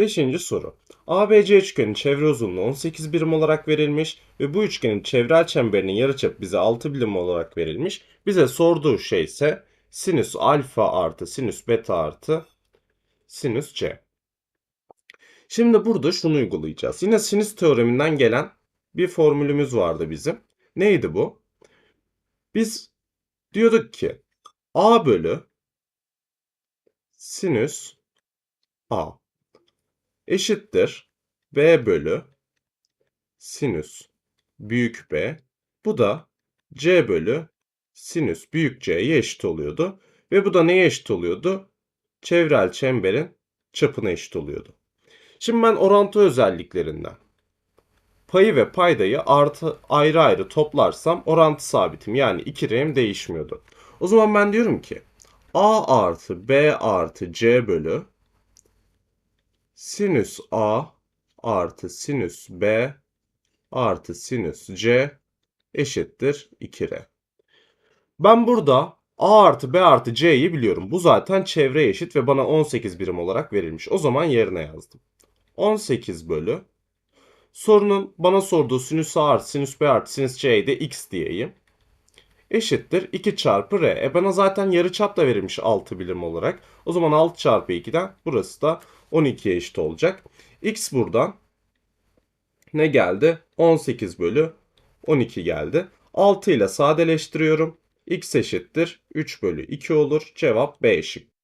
Beşinci soru. ABC üçgenin çevre uzunluğu 18 birim olarak verilmiş ve bu üçgenin çevrel çemberinin yarıçapı bize 6 birim olarak verilmiş. Bize sorduğu şey ise sinüs alfa artı sinüs beta artı sinüs c. Şimdi burada şunu uygulayacağız. Yine sinüs teoreminden gelen bir formülümüz vardı bizim. Neydi bu? Biz diyorduk ki a bölü sinüs a eşittir b bölü sinüs büyük B. Bu da c bölü sinüs büyük C'ye eşit oluyordu. Ve bu da neye eşit oluyordu? Çevrel çemberin çapına eşit oluyordu. Şimdi ben orantı özelliklerinden payı ve paydayı artı ayrı ayrı toplarsam orantı sabitim yani 2 r'm değişmiyordu. O zaman ben diyorum ki a artı b artı c bölü sinüs a artı sinüs b artı sinüs c eşittir 2r. Ben burada a artı b artı c'yi biliyorum. Bu zaten çevreye eşit ve bana 18 birim olarak verilmiş. O zaman yerine yazdım. 18 bölü sorunun bana sorduğu sinüs a artı sinüs b artı sinüs c'yi de x diyeyim. Eşittir 2 çarpı r. E bana zaten yarıçap da verilmiş 6 birim olarak. O zaman 6 çarpı 2'den burası da 12'ye eşit olacak. X buradan ne geldi? 18 bölü 12 geldi. 6 ile sadeleştiriyorum. X eşittir 3 bölü 2 olur. Cevap B şık.